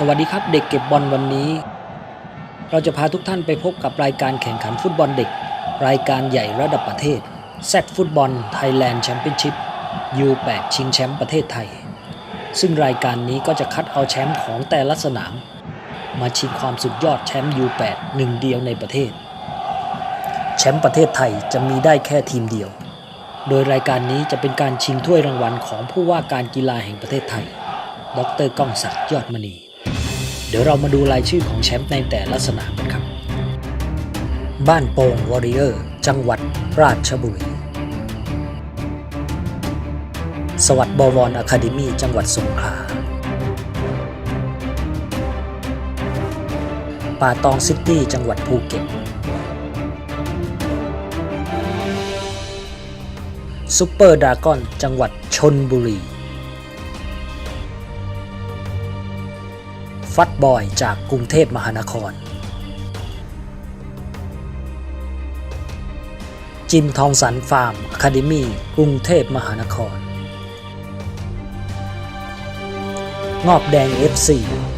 สวัสดีครับเด็กเก็บบอลวันนี้ เราจะพาทุกท่านไปพบกับรายการแข่งขันฟุตบอลเด็ก รายการใหญ่ระดับประเทศแซดฟุตบอลไทยแลนด์แชมเปี้ยนชิพ U8 ชิงแชมป์ประเทศไทย ซึ่งรายการนี้ก็จะคัดเอาแชมป์ของแต่ละสนาม มาชิงความสุดยอดแชมป์ U8 หนึ่งเดียวในประเทศ แชมป์ประเทศไทยจะมีได้แค่ทีมเดียว โดยรายการนี้จะเป็นการชิงถ้วยรางวัลของผู้ว่าการกีฬาแห่งประเทศไทย ดรก้องศักดิ์ยอดมณี เดี๋ยวเรามาดูรายชื่อของแชมป์ในแต่ละสนามกันครับ บ้านโป่งวอริเออร์ จังหวัดราชบุรี สวัสดิ์บวรอะคาเดมี่จังหวัดสงขลา ป่าตองซิตี้ จังหวัดภูเก็ต ซุปเปอร์ดากอน จังหวัดชนบุรี ฟัดบอยจากกรุงเทพมหานคร จิมทองสันฟาร์มอะคาเดมี่กรุงเทพมหานคร งอบแดง FC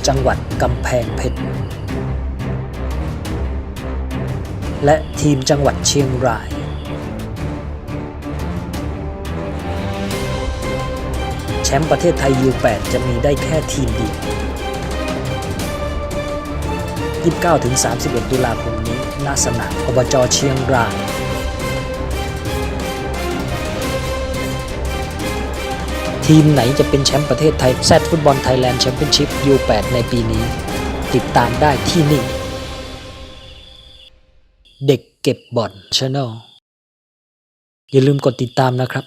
จังหวัดกำแพงเพชร และทีมจังหวัดเชียงรายแชมป์ประเทศไทย U8 จะมีได้แค่ทีมเดียว 29ถึง31 ตุลาคมนี้ณสนามอบจเชียงรายทีมไหนจะเป็นแชมป์ประเทศไทยแซดฟุตบอลไทยแลนด์แชมเปี้ยนชิพ U8 ในปีนี้ ติดตามได้ที่นี่ เด็กเก็บบอลช n แนลอย่าลืมกดติดตามนะครับ